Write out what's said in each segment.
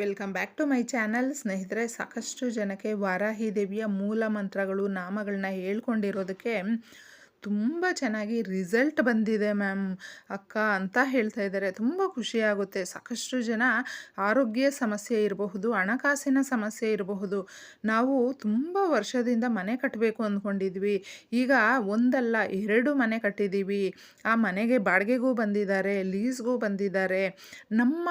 Welcome back to my channel. ಸ್ನೇಹಿತರೆ ಸಾಕಷ್ಟು ಜನಕ್ಕೆ ವಾರಾಹಿ ದೇವಿಯ ಮೂಲ ಮಂತ್ರಗಳು ನಾಮಗಳನ್ನ ಹೇಳ್ಕೊಂಡಿರೋದಕ್ಕೆ ತುಂಬ ಚೆನ್ನಾಗಿ ರಿಸಲ್ಟ್ ಬಂದಿದೆ ಮ್ಯಾಮ್ ಅಕ್ಕ ಅಂತ ಹೇಳ್ತಾ ಇದ್ದಾರೆ. ತುಂಬ ಖುಷಿಯಾಗುತ್ತೆ ಸಾಕಷ್ಟು ಜನ ಆರೋಗ್ಯ ಸಮಸ್ಯೆ ಇರಬಹುದು, ಹಣಕಾಸಿನ ಸಮಸ್ಯೆ ಇರಬಹುದು. ನಾವು ತುಂಬ ವರ್ಷದಿಂದ ಮನೆ ಕಟ್ಟಬೇಕು ಅಂದ್ಕೊಂಡಿದ್ವಿ. ಈಗ ಒಂದಲ್ಲ, ಎರಡು ಮನೆ ಕಟ್ಟಿದ್ದೀವಿ. ಆ ಮನೆಗೆ ಬಾಡಿಗೆಗೂ ಬಂದಿದ್ದಾರೆ ಲೀಸ್ಗೂ ಬಂದಿದ್ದಾರೆ. ನಮ್ಮ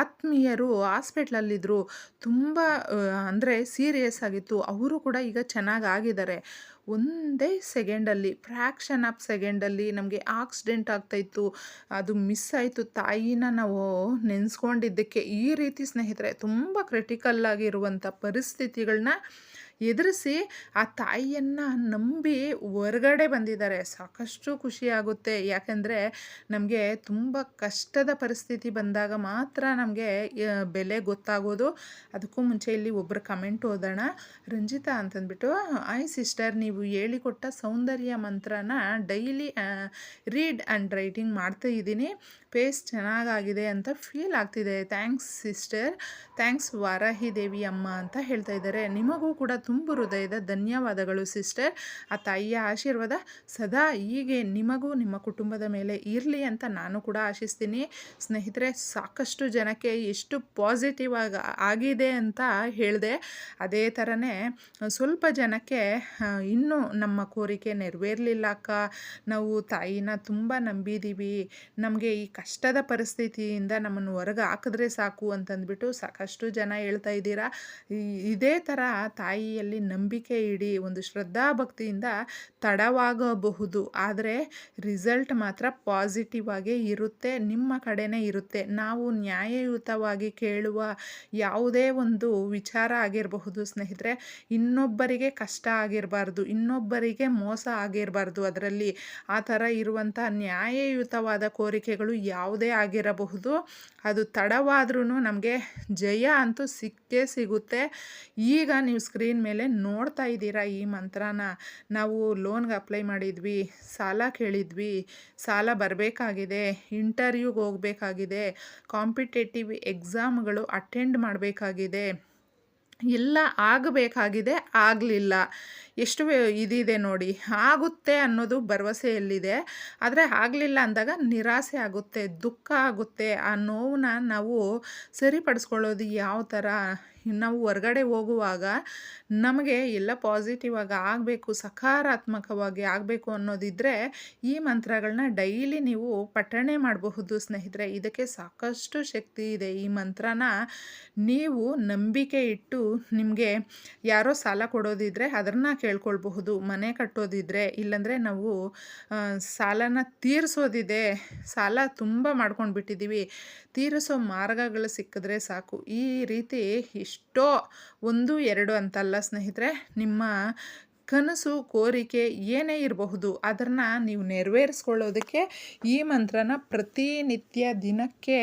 ಆತ್ಮೀಯರು ಹಾಸ್ಪಿಟ್ಲಲ್ಲಿದ್ದರು ತುಂಬ ಅಂದರೆ ಸೀರಿಯಸ್ ಆಗಿತ್ತು. ಅವರು ಕೂಡ ಈಗ ಚೆನ್ನಾಗಿ ಆಗಿದ್ದಾರೆ. ಒಂದೇ ಸೆಕೆಂಡಲ್ಲಿ ಫ್ರ್ಯಾಕ್ಷನ್ ಆಫ್ ಸೆಕೆಂಡಲ್ಲಿ ನಮಗೆ ಆಕ್ಸಿಡೆಂಟ್ ಆಗ್ತಾಯಿತ್ತು ಅದು ಮಿಸ್ ಆಯಿತು, ತಾಯಿನ ನಾವು ನೆನೆಸ್ಕೊಂಡಿದ್ದಕ್ಕೆ ಈ ರೀತಿ ಸ್ನೇಹಿತರೆ, ತುಂಬ ಕ್ರಿಟಿಕಲ್ ಆಗಿರುವಂಥ ಪರಿಸ್ಥಿತಿಗಳನ್ನ ಎದುರಿಸಿ ಆ ತಾಯಿಯನ್ನು ನಂಬಿ ಹೊರಗಡೆ ಬಂದಿದ್ದಾರೆ. ಸಾಕಷ್ಟು ಖುಷಿಯಾಗುತ್ತೆ ಯಾಕೆಂದರೆ ನಮಗೆ ತುಂಬ ಕಷ್ಟದ ಪರಿಸ್ಥಿತಿ ಬಂದಾಗ ಮಾತ್ರ ನಮಗೆ ಬೆಲೆ ಗೊತ್ತಾಗೋದು. ಅದಕ್ಕೂ ಮುಂಚೆ ಇಲ್ಲಿ ಒಬ್ಬರು ಕಮೆಂಟ್ ಓದೋಣ. ರಂಜಿತಾ ಅಂತಂದ್ಬಿಟ್ಟು ಐ ಸಿಸ್ಟರ್, ನೀವು ಹೇಳಿಕೊಟ್ಟ ಸೌಂದರ್ಯ ಮಂತ್ರನ ಡೈಲಿ ರೀಡ್ ಆ್ಯಂಡ್ ರೈಟಿಂಗ್ ಮಾಡ್ತಾ ಇದ್ದೀನಿ. ಪೇಸ್ ಚೆನ್ನಾಗಾಗಿದೆ ಅಂತ ಫೀಲ್ ಆಗ್ತಿದೆ. Thanks sister. Thanks Varahi Devi Amma ಅಂತ ಹೇಳ್ತಾ ಇದ್ದಾರೆ. ನಿಮಗೂ ಕೂಡ ತುಂಬು ಹೃದಯದ ಧನ್ಯವಾದಗಳು, ಸಿಸ್ಟರ್. ಆ ತಾಯಿಯ ಆಶೀರ್ವಾದ ಸದಾ ಹೀಗೆ ನಿಮಗೂ, ನಿಮ್ಮ ಕುಟುಂಬದ ಮೇಲೆ ಇರಲಿ ಅಂತ ನಾನು ಕೂಡ ಆಶಿಸ್ತೀನಿ. ಸ್ನೇಹಿತರೆ, ಸಾಕಷ್ಟು ಜನಕ್ಕೆ ಎಷ್ಟು ಪಾಸಿಟಿವ್ ಆಗಿ, ಆಗಿದೆ ಅಂತ ಹೇಳಿದೆ. ಅದೇ ಥರನೇ ಸ್ವಲ್ಪ ಜನಕ್ಕೆ ಇನ್ನೂ ನಮ್ಮ ಕೋರಿಕೆ ನೆರವೇರಲಿಲ್ಲ ಅಕ್ಕ. ನಾವು ತಾಯಿನ ತುಂಬ ನಂಬಿದ್ದೀವಿ ನಮಗೆ ಈ ಕಷ್ಟದ ಪರಿಸ್ಥಿತಿಯಿಂದ ನಮ್ಮನ್ನು ಹೊರಗೆ ಹಾಕಿದ್ರೆ ಸಾಕು ಅಂತಂದ್ಬಿಟ್ಟು ಸಾಕಷ್ಟು ಜನ ಹೇಳ್ತಾ ಇದ್ದೀರಾ. ಇದೇ ಥರ ತಾಯಿಯಲ್ಲಿ ನಂಬಿಕೆ ಇಡಿ, ಒಂದು ಶ್ರದ್ಧಾಭಕ್ತಿಯಿಂದ ತಡವಾಗಬಹುದು. ಆದರೆ ರಿಸಲ್ಟ್ ಮಾತ್ರ ಪಾಸಿಟಿವ್ ಆಗೇ ಇರುತ್ತೆ, ನಿಮ್ಮ ಕಡೆನೇ ಇರುತ್ತೆ. ನಾವು ನ್ಯಾಯಯುತವಾಗಿ ಕೇಳುವ ಯಾವುದೇ ಒಂದು ವಿಚಾರ ಆಗಿರಬಹುದು ಸ್ನೇಹಿತರೆ, ಇನ್ನೊಬ್ಬರಿಗೆ ಕಷ್ಟ ಆಗಿರಬಾರ್ದು, ಇನ್ನೊಬ್ಬರಿಗೆ ಮೋಸ ಆಗಿರಬಾರ್ದು. ಅದರಲ್ಲಿ ಆ ಥರ ಇರುವಂಥ ನ್ಯಾಯಯುತವಾದ ಕೋರಿಕೆಗಳು ಯಾವುದೇ ಆಗಿರಬಹುದು. ಅದು ತಡವಾದ್ರೂ ನಮಗೆ ಜಯ ಅಂತೂ ಸಿಕ್ಕೇ ಸಿಗುತ್ತೆ. ಈಗ ನೀವು ಸ್ಕ್ರೀನ್ ಮೇಲೆ ನೋಡ್ತಾ ಇದ್ದೀರಾ ಈ ಮಂತ್ರನ? ನಾವು ಲೋನ್ಗೆ ಅಪ್ಲೈ ಮಾಡಿದ್ವಿ, ಸಾಲ ಕೇಳಿದ್ವಿ, ಸಾಲ ಬರಬೇಕಾಗಿದೆ, ಇಂಟರ್ವ್ಯೂಗೆ ಹೋಗಬೇಕಾಗಿದೆ, ಕಾಂಪಿಟೇಟಿವ್ ಎಕ್ಸಾಮ್ಗಳು ಅಟೆಂಡ್ ಮಾಡಬೇಕಾಗಿದೆ, ಎಲ್ಲ ಆಗಬೇಕಾಗಿದೆ, ಆಗಲಿಲ್ಲ. ಎಷ್ಟು ಇದಿದೆ ನೋಡಿ. ಆಗುತ್ತೆ ಅನ್ನೋದು ಭರವಸೆಯಲ್ಲಿದೆ. ಆದರೆ ಆಗಲಿಲ್ಲ ಅಂದಾಗ ನಿರಾಸೆ ಆಗುತ್ತೆ, ದುಃಖ ಆಗುತ್ತೆ. ಆ ನೋವನ್ನ ನಾವು ಸರಿಪಡಿಸ್ಕೊಳ್ಳೋದು ಯಾವ ಥರ? ನಾವು ಹೊರಗಡೆ ಹೋಗುವಾಗ ನಮಗೆ ಎಲ್ಲ ಪಾಸಿಟಿವ್ ಆಗಿ ಆಗಬೇಕು, ಸಕಾರಾತ್ಮಕವಾಗಿ ಆಗಬೇಕು ಅನ್ನೋದಿದ್ದರೆ ಈ ಮಂತ್ರಗಳನ್ನ ಡೈಲಿ ನೀವು ಪಠಣೆ ಮಾಡಬಹುದು ಸ್ನೇಹಿತರೆ. ಇದಕ್ಕೆ ಸಾಕಷ್ಟು ಶಕ್ತಿ ಇದೆ ಈ ಮಂತ್ರನ. ನೀವು ನಂಬಿಕೆ ಇಟ್ಟು ನಿಮಗೆ ಯಾರೋ ಸಾಲ ಕೊಡೋದಿದ್ರೆ ಅದನ್ನು ಕೇಳ್ಕೊಳ್ಬಹುದು ಮನೆ ಕಟ್ಟೋದಿದ್ರೆ ಇಲ್ಲಾಂದರೆ ನಾವು ಸಾಲನ ತೀರಿಸೋದಿದೆ. ಸಾಲ ತುಂಬ ಮಾಡ್ಕೊಂಡು ಬಿಟ್ಟಿದ್ದೀವಿ ತೀರಿಸೋ ಮಾರ್ಗಗಳು ಸಿಕ್ಕಿದ್ರೆ ಸಾಕು. ಈ ರೀತಿ ಎಷ್ಟೋ ಒಂದು, ಎರಡು ಅಂತಲ್ಲ ಸ್ನೇಹಿತರೆ, ನಿಮ್ಮ ಕನಸು, ಕೋರಿಕೆ ಏನೇ ಇರಬಹುದು ಅದನ್ನು ನೀವು ನೆರವೇರಿಸ್ಕೊಳ್ಳೋದಕ್ಕೆ ಈ ಮಂತ್ರನ ಪ್ರತಿನಿತ್ಯ ದಿನಕ್ಕೆ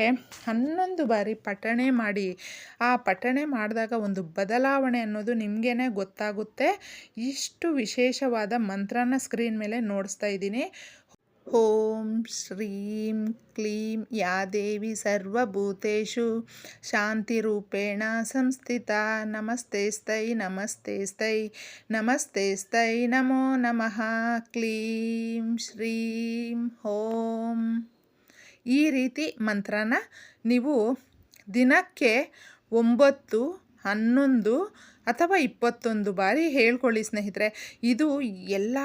ಹನ್ನೊಂದು ಬಾರಿ ಪಠಣೆ ಮಾಡಿ. ಆ ಪಠಣೆ ಮಾಡಿದಾಗ ಒಂದು ಬದಲಾವಣೆ ಅನ್ನೋದು ನಿಮಗೇ ಗೊತ್ತಾಗುತ್ತೆ. ಇಷ್ಟು ವಿಶೇಷವಾದ ಮಂತ್ರನ ಸ್ಕ್ರೀನ್ ಮೇಲೆ ನೋಡಿಸ್ತಾ ಇದ್ದೀನಿ. ಓಂ ಶ್ರೀಂ ಕ್ಲೀಂ ಯಾ ದೇವಿ ಸರ್ವಭೂತೇಷು ಶಾಂತಿರೂಪೇಣ ಸಂಸ್ಥಿತ ನಮಸ್ತೇಸ್ತೈ ನಮಸ್ತೇಸ್ತೈ ನಮಸ್ತೇಸ್ತೈ ನಮೋ ನಮಃ ಕ್ಲೀಂ ಶ್ರೀಂ ಓಂ ಈ ರೀತಿ ಮಂತ್ರನ ನೀವು ದಿನಕ್ಕೆ ಒಂಬತ್ತು ಹನ್ನೊಂದು ಅಥವಾ ಇಪ್ಪತ್ತೊಂದು ಬಾರಿ ಹೇಳ್ಕೊಳ್ಳಿ ಸ್ನೇಹಿತರೆ. ಇದು ಎಲ್ಲ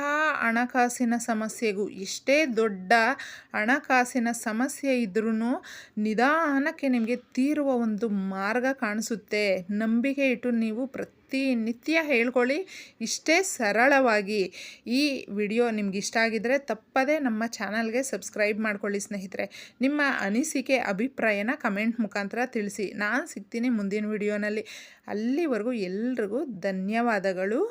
ಹಣಕಾಸಿನ ಸಮಸ್ಯೆಗೂ ಎಷ್ಟೇ ದೊಡ್ಡ ಹಣಕಾಸಿನ ಸಮಸ್ಯೆ ಇದ್ರೂ ನಿಧಾನಕ್ಕೆ ನಿಮಗೆ ತೀರುವ ಒಂದು ಮಾರ್ಗ ಕಾಣಿಸುತ್ತೆ. ನಂಬಿಕೆ ಇಟ್ಟು ನೀವು ಪ್ರತಿನಿತ್ಯ ಹೇಳ್ಕೊಳ್ಳಿ ಇಷ್ಟೇ ಸರಳವಾಗಿ. ಈ ವಿಡಿಯೋ ನಿಮ್ಗೆ ಇಷ್ಟ ಆಗಿದ್ದರೆ ತಪ್ಪದೇ ನಮ್ಮ ಚಾನಲ್ಗೆ ಸಬ್ಸ್ಕ್ರೈಬ್ ಮಾಡ್ಕೊಳ್ಳಿ ಸ್ನೇಹಿತರೆ. ನಿಮ್ಮ ಅನಿಸಿಕೆ, ಅಭಿಪ್ರಾಯನ ಕಮೆಂಟ್ ಮುಖಾಂತರ ತಿಳಿಸಿ. ನಾನು ಸಿಗ್ತೀನಿ ಮುಂದಿನ ವಿಡಿಯೋನಲ್ಲಿ. ಅಲ್ಲಿವರೆಗೂ ಎಲ್ರಿಗೂ ಧನ್ಯವಾದಗಳು.